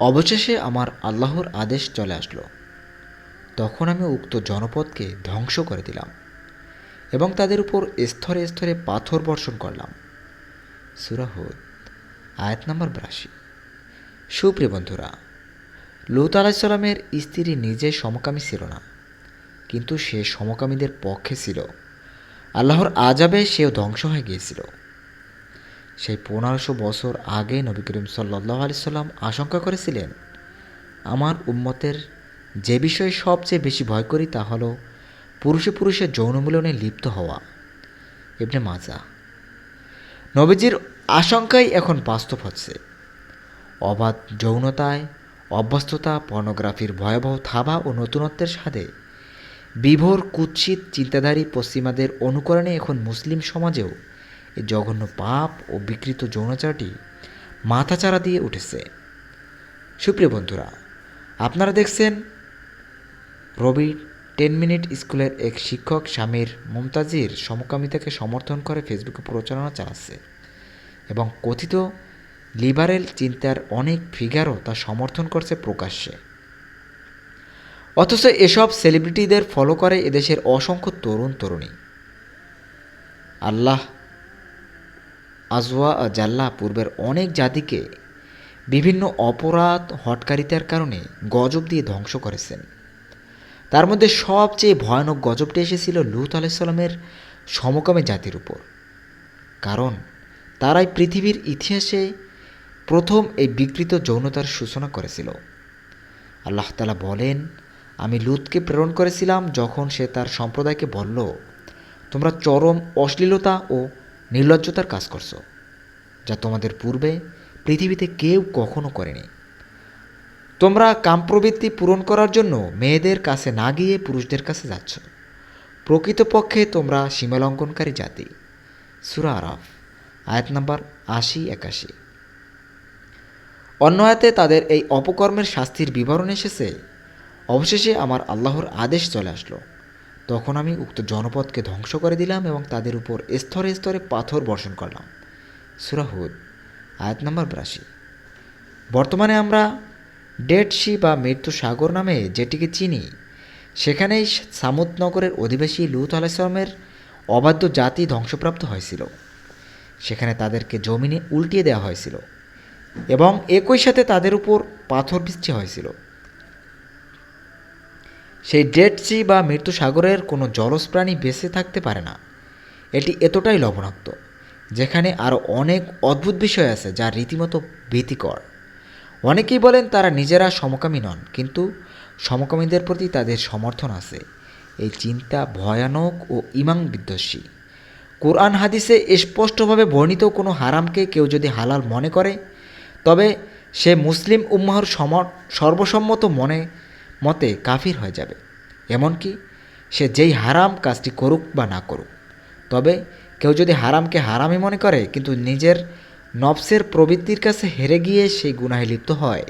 অবশেষে আমার আল্লাহর আদেশ চলে আসলো। তখন আমি উক্ত জনপদকে ধ্বংস করে দিলাম এবং তাদের উপর স্তরে স্তরে পাথর বর্ষণ করলাম। সুরাহুদ আয়াত নম্বর বিরাশি। সুপ্রিয় বন্ধুরা, লুত আলাহিসাল্লামের স্ত্রী নিজে সমকামী ছিল না, কিন্তু সে সমকামীদের পক্ষে ছিল। আল্লাহর আজাবে সেও ধ্বংস হয়ে গিয়েছিল। সেই পনেরোশো বছর আগে নবী করিম সাল্লাহ আলি সাল্লাম আশঙ্কা করেছিলেন, আমার উম্মতের যে বিষয়ে সবচেয়ে বেশি ভয় করি তা হলো পুরুষে পুরুষের যৌন মিলনে লিপ্ত হওয়া। এমনি মাজা। নবীজির আশঙ্কাই এখন বাস্তব হচ্ছে। অবাধ যৌনতায়, অভ্যস্ততা, পর্নোগ্রাফির ভয়াবহ থাবা ও নতুনত্বের স্বাদে বিভোর কুৎসিত চিন্তাধারী পশ্চিমাদের অনুকরণে এখন মুসলিম সমাজেও এই জঘন্য পাপ ও বিকৃত যৌনাচারটি মাথাচাড়া দিয়ে উঠেছে। সুপ্রিয় বন্ধুরা, আপনারা দেখছেন রবি টেন মিনিট স্কুলের এক শিক্ষক স্বামীর মুমতাজির সমকামিতাকে সমর্থন করে ফেসবুকে প্রচারণা চালাচ্ছে এবং কথিত লিবারেল চিন্তার অনেক ফিগারও তা সমর্থন করছে প্রকাশ্যে। অথচ এসব সেলিব্রিটিদের ফলো করে এদেশের অসংখ্য তরুণ তরুণী আল্লাহ আজওয়া জাল্লা পূর্বের অনেক জাতিকে বিভিন্ন অপরাধ হটকারিতার কারণে গজব দিয়ে ধ্বংস করেছেন। তার মধ্যে সবচেয়ে ভয়ানক গজবটি এসেছিল লুত আলাইসাল্লামের সমকামী জাতির উপর। কারণ তারাই পৃথিবীর ইতিহাসে প্রথম এই বিকৃত যৌনতার সূচনা করেছিল। আল্লাহ তালা বলেন, আমি লুতকে প্রেরণ করেছিলাম যখন সে তার সম্প্রদায়কে বলল, তোমরা চরম অশ্লীলতা ও নির্লজ্জতার কাজ করছ, যা তোমাদের পূর্বে পৃথিবীতে কেউ কখনো করেনি। তোমরা কামপ্রবৃত্তি পূরণ করার জন্য মেয়েদের কাছে না গিয়ে পুরুষদের কাছে যাচ্ছ। প্রকৃতপক্ষে তোমরা সীমালঙ্ঘনকারী জাতি। সুরা আরাফ, আয়াত নাম্বার আশি, একাশি। অন্য আয়াতে তাদের এই অপকর্মের শাস্তির বিবরণ এসেছে। অবশেষে আমার আল্লাহর আদেশ চলে আসলো। তখন আমি উক্ত জনপদকে ধ্বংস করে দিলাম এবং তাদের উপর স্তরে স্তরে পাথর বর্ষণ করলাম। সুরাহুদ আয়াত নম্বর বিরাশি। বর্তমানে আমরা ডেড সি বা মৃত্যু সাগর নামে যেটিকে চিনি, সেখানেই সামুদনগরের অধিবাসী লুত আলাইসলামের অবাধ্য জাতি ধ্বংসপ্রাপ্ত হয়েছিল। সেখানে তাদেরকে জমিনে উল্টিয়ে দেওয়া হয়েছিল এবং একই সাথে তাদের উপর পাথর বৃষ্টি হয়েছিল। সেই ডেড সি বা মৃত্যু সাগরের কোনো জলজ প্রাণী বেঁচে থাকতে পারে না। এটি এতটাই লবণাক্ত, যেখানে আরও অনেক অদ্ভুত বিষয় আছে যা রীতিমতো ভীতিকর। অনেকেই বলেন তারা নিজেরা সমকামী নন, কিন্তু সমকামীদের প্রতি তাদের সমর্থন আছে। এই চিন্তা ভয়ানক ও ইমাং বিধ্বসী কোরআন হাদিসে স্পষ্টভাবে বর্ণিত কোনো হারামকে কেউ যদি হালাল মনে করে, তবে সে মুসলিম উম্মাহর সম সর্বসম্মত মনে মতে কাফির হয়ে যাবে। এমনকি সে যেই হারাম কাজটি করুক বা না করুক, তবে কেউ যদি হারামকে হারামই মনে করে, কিন্তু নিজের নফসের প্রবৃত্তির কাছে হেরে গিয়ে সেই গুনাহে লিপ্ত হয়,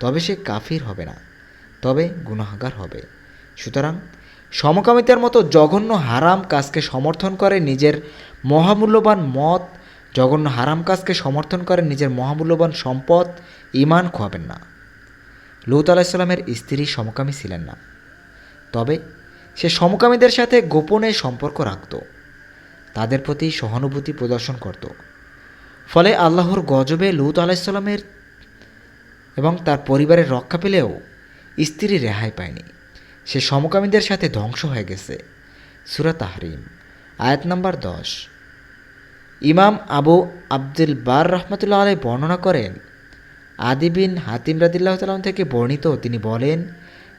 তবে সে কাফির হবে না, তবে গুনাহগার হবে। সুতরাং সমকামিতার মতো জঘন্য হারাম কাজকে সমর্থন করে নিজের মহামূল্যবান মত, জঘন্য হারাম কাজকে সমর্থন করে নিজের মহামূল্যবান সম্পদ ইমান খোয়াবেন না। লুত আলাহিসাল্লামের স্ত্রী সমকামী ছিলেন না। তবে সে সমকামীদের সাথে গোপনে সম্পর্ক রাখত, তাদের প্রতি সহানুভূতি প্রদর্শন করত। ফলে আল্লাহর গজবে লুত আলাহিসাল্লামের এবং তার পরিবারের রক্ষা পেলেও স্ত্রী রেহাই পায়নি। সে সমকামীদের সাথে ধ্বংস হয়ে গেছে। সুরা তাহরিম, আয়াত নাম্বার দশ। ইমাম আবু আব্দুল বার রহমতুল্লাহ আলাই বর্ণনা করেন আদি বিন হাতিম রাদিল্লাহ তালাম থেকে বর্ণিত, তিনি বলেন,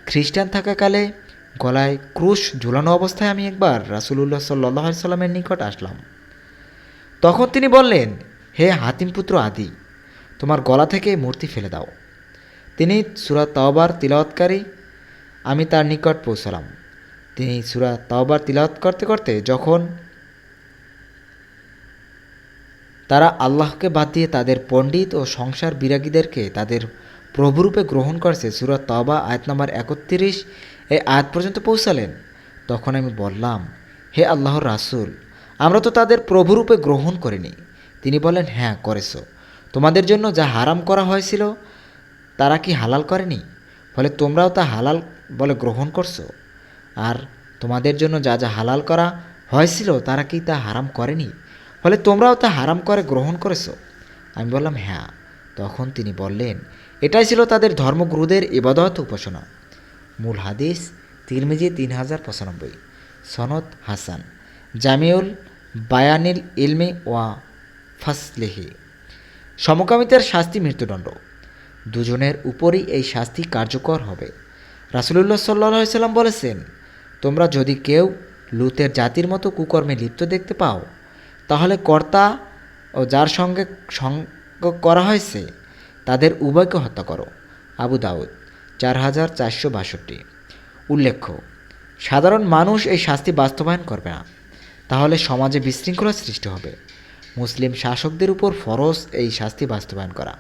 খ্রিস্টান থাকাকালে গলায় ক্রুশ ঝুলানো অবস্থায় আমি একবার রাসুলুল্লাহ সাল্লাহ সাল্লামের নিকট আসলাম। তখন তিনি বললেন, হে হাতিম পুত্র আদি, তোমার গলা থেকে মূর্তি ফেলে দাও। তিনি সুরা তাওবার তিলাওয়াতকারী, আমি তার নিকট পৌঁছলাম। তিনি সুরা তাওবার তিলাওয়াত করতে করতে যখন তারা আল্লাহকে বাদ দিয়ে তাদের পণ্ডিত ও সংসার বিরাগীদেরকে তাদের প্রভুরূপে গ্রহণ করছে। সুরত তবা আয়াত নম্বর একত্রিশ, এই আয়াত পর্যন্ত পৌঁছালেন। তখন আমি বললাম, হে আল্লাহর রাসুল, আমরা তো তাদের প্রভুরূপে গ্রহণ করিনি। তিনি বলেন হ্যাঁ করেছ। তোমাদের জন্য যা হারাম করা হয়েছিল, তারা কি হালাল করেনি? ফলে তোমরাও তা হালাল বলে গ্রহণ করছ। আর তোমাদের জন্য যা যা হালাল করা হয়েছিল, তারা কি তা হারাম করেনি? ফলে তোমরাও তা হারাম করে গ্রহণ করেছ। আমি বললাম হ্যাঁ। তখন তিনি বললেন, এটাই ছিল তাদের ধর্মগুরুদের ইবাদত উপাসনা। মূল হাদিস, তিরমিজি তিন হাজার পঁচানব্বই, সনদ হাসান, জামিউল বায়ানিল ইলমে ওয়া ফাসলেহি। সমকামিতার শাস্তি মৃত্যুদণ্ড। দুজনের উপরই এই শাস্তি কার্যকর হবে। রাসুলুল্লাহ সাল্লাহ সাল্লাম বলেছেন, তোমরা যদি কেউ লুতের জাতির মতো কুকর্মে লিপ্ত দেখতে পাও তাহলে কর্তা ও যার সঙ্গে সঙ্গ করা হয়েছে, তাদের উভয়কে হত্যা করো। আবু দাউদ, চার হাজার চারশো বাষট্টি। উল্লেখ্য, সাধারণ মানুষ এই শাস্তি বাস্তবায়ন করবে না। তাহলে সমাজে বিশৃঙ্খলা সৃষ্টি হবে। মুসলিম শাসকদের উপর ফরজ এই শাস্তি বাস্তবায়ন করা।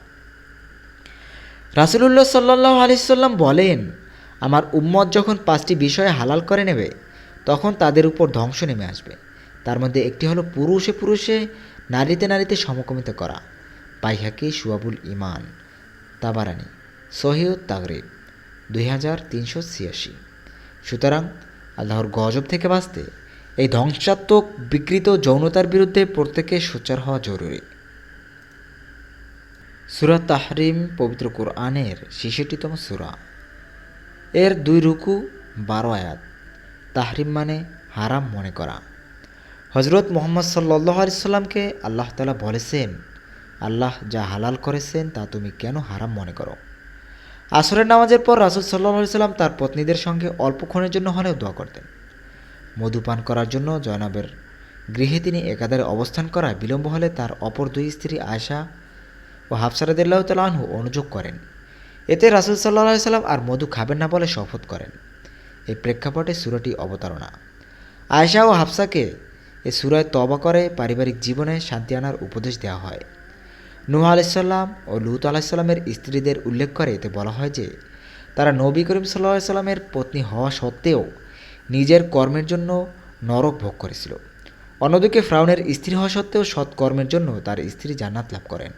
রাসুলুল্লাহ সাল্লাহ আলিয়াল্লাম বলেন, আমার উম্মত যখন পাঁচটি বিষয়ে হালাল করে নেবে, তখন তাদের উপর ধ্বংস নেমে আসবে। তার মধ্যে একটি হলো পুরুষে পুরুষে, নারীতে নারীতে সমকমিত করা। পাইহাকি সুয়াবুল ইমান তাবারানি সহিউদ তাগরিব, দুই হাজার তিনশো ছিয়াশি। সুতরাং আল্লাহর গজব থেকে বাঁচতে এই ধ্বংসাত্মক বিকৃত যৌনতার বিরুদ্ধে প্রত্যেকে সোচ্চার হওয়া জরুরি। সুরা তাহরিম পবিত্র কোরআনের ছেষট্টিতম সুরা। এর দুই রুকু বারো আয়াত। তাহরিম মানে হারাম মনে করা। হজরত মোহাম্মদ সাল্লাহ আলিয়াল্লামকে আল্লাহ তালা বলেছেন, আল্লাহ যা হালাল করেছেন, তা তুমি কেন হারাম মনে করো? আসরের নামাজের পর রাসুল সাল্লাহ সাল্লাম তার পত্নীদের সঙ্গে অল্পক্ষণের জন্য হলেও দোয়া করতেন। মধুপান করার জন্য জয়নাবের গৃহে তিনি একাধারে অবস্থান করায় বিলম্ব হলে তার অপর দুই স্ত্রী আয়সা ও হাফসারাদিল্লাহ তালাহু অনুযোগ করেন। এতে রাসুল সাল্লাহ সাল্লাম আর মধু খাবেন না বলে শপথ করেন। এই প্রেক্ষাপটে সুরাটি অবতারণা। আয়সা ও হাফসাকে এ সুরায় তবা করে পারিবারিক জীবনে শান্তি আনার উপদেশ দেওয়া হয়। নুহ আলাইসাল্লাম ও লুত আলাইসাল্লামের স্ত্রীদের উল্লেখ করে এতে বলা হয় যে, তারা নবী করিম সাল্লাহ সাল্লামের পত্নী হওয়া সত্ত্বেও নিজের কর্মের জন্য নরক ভোগ করেছিল। অন্যদিকে ফ্রাউনের স্ত্রী হওয়া সত্ত্বেও সৎকর্মের জন্য তার স্ত্রী জান্নাত লাভ করেন।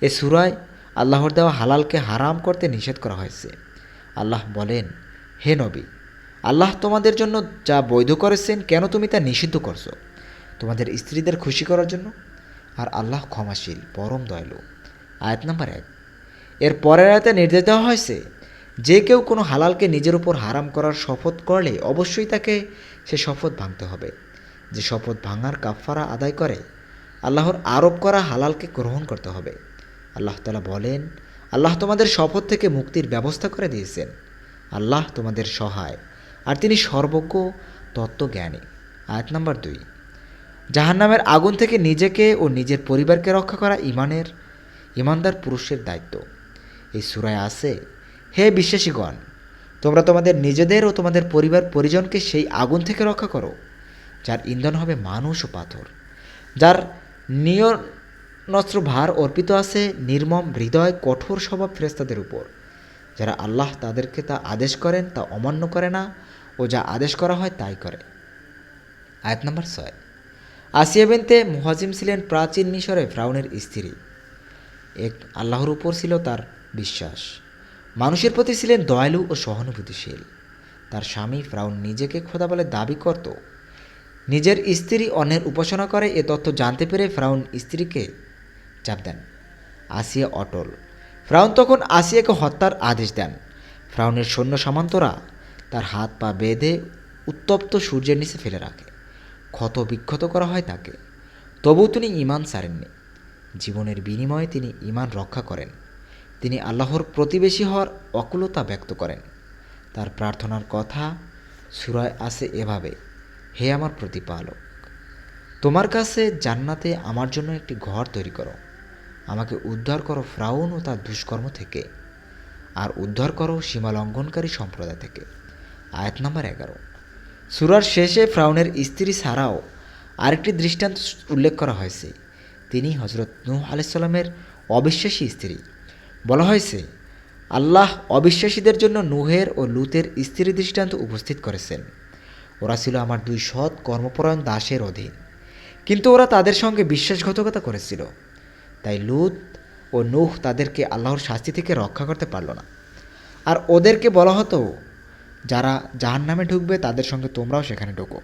এ সুরায় আল্লাহর দেওয়া হালালকে হারাম করতে নিষেধ করা হয়েছে। আল্লাহ বলেন, হে নবী আল্লাহ তোমাদের জন্য যা বৈধ করেছেন, কেন তুমি তা নিষিদ্ধ করছ? তোমাদের স্ত্রীদের খুশি করার জন্য? আর আল্লাহ ক্ষমাশীল, পরম দয়ালু। আয়াত নাম্বার এক। এর পরের আয়াতে নির্দেশ দেওয়া হয়েছে, যে কেউ কোনো হালালকে নিজের উপর হারাম করার শপথ করলে অবশ্যই তাকে সে শপথ ভাঙতে হবে। যে শপথ ভাঙার কাফারা আদায় করে, আল্লাহর আরোপ করা হালালকে গ্রহণ করতে হবে। আল্লাহ তালা বলেন, আল্লাহ তোমাদের শপথ থেকে মুক্তির ব্যবস্থা করে দিয়েছেন। আল্লাহ তোমাদের সহায়। আর তিনি সর্বজ্ঞ তত্ত্বজ্ঞানী। আয়াত নাম্বার দুই। জাহান্নামের আগুন থেকে নিজেকে ও নিজের পরিবারকে রক্ষা করা ইমানের, ইমানদার পুরুষের দায়িত্ব। এই সুরায় আছে, হে বিশ্বাসীগণ, তোমরা তোমাদের নিজেদের ও তোমাদের পরিবার পরিজনকে সেই আগুন থেকে রক্ষা করো, যার ইন্ধন হবে মানুষ ও পাথর, যার নিয়নস্ত্র ভার অর্পিত আছে নির্মম, হৃদয়, কঠোর স্বভাব ফেরেস্তাদের উপর। যারা আল্লাহ তাদেরকে তা আদেশ করেন, তা অমান্য করে না, ও যা আদেশ করা হয় তাই করে। আয়াত নম্বর ছয়। আসিয়া বেনতে মুহাজিম ছিলেন প্রাচীন মিশরে ফ্রাউনের স্ত্রী। এক আল্লাহর উপর ছিল তার বিশ্বাস। মানুষের প্রতি ছিলেন দয়ালু ও সহানুভূতিশীল। তার স্বামী ফ্রাউন নিজেকে খোদা বলে দাবি করত। নিজের স্ত্রী অন্যের উপাসনা করে এ তথ্য জানতে পেরে ফ্রাউন স্ত্রীকে চাপ দেন। আসিয়া অটল ফ্রাউন তখন আসিয়াকে হত্যার আদেশ দেন। ফ্রাউনের সৈন্য সামন্তরা তার হাত পা বেঁধে উত্তপ্ত সূর্যের নিচে ফেলে রাখে। ক্ষত বিক্ষত করা হয় তাকে। তবু তিনি ইমান সারেননি জীবনের বিনিময়ে তিনি ইমান রক্ষা করেন। তিনি আল্লাহর প্রতিবেশী হওয়ার অকুলতা ব্যক্ত করেন। তার প্রার্থনার কথা সুরায় আসে এভাবে, হে আমার প্রতিপালক, তোমার কাছে জান্নাতে আমার জন্য একটি ঘর তৈরি করো। আমাকে উদ্ধার করো ফ্রাউন ও তার দুষ্কর্ম থেকে। আর উদ্ধার করো সীমা লঙ্ঘনকারী সম্প্রদায় থেকে। আয়াত নম্বর এগারো। সুরার শেষে ফ্রাউনের স্ত্রী ছাড়াও আরেকটি দৃষ্টান্ত উল্লেখ করা হয়েছে। তিনি হজরত নূহ আলাইসাল্লামের অবিশ্বাসী স্ত্রী। বলা হয়েছে, আল্লাহ অবিশ্বাসীদের জন্য নুহের ও লুতের স্ত্রী দৃষ্টান্ত উপস্থিত করেছেন। ওরা ছিল আমার দুই সৎ কর্মপরায়ণ দাসের অধীন। কিন্তু ওরা তাদের সঙ্গে বিশ্বাসঘাতকতা করেছিল। তাই লুত ও নুহ তাদেরকে আল্লাহর শাস্তি থেকে রক্ষা করতে পারল না। আর ওদেরকে বলা হতো, যারা জাহান নামে ঢুকবে তাদের সঙ্গে তোমরাও সেখানে ঢুকো।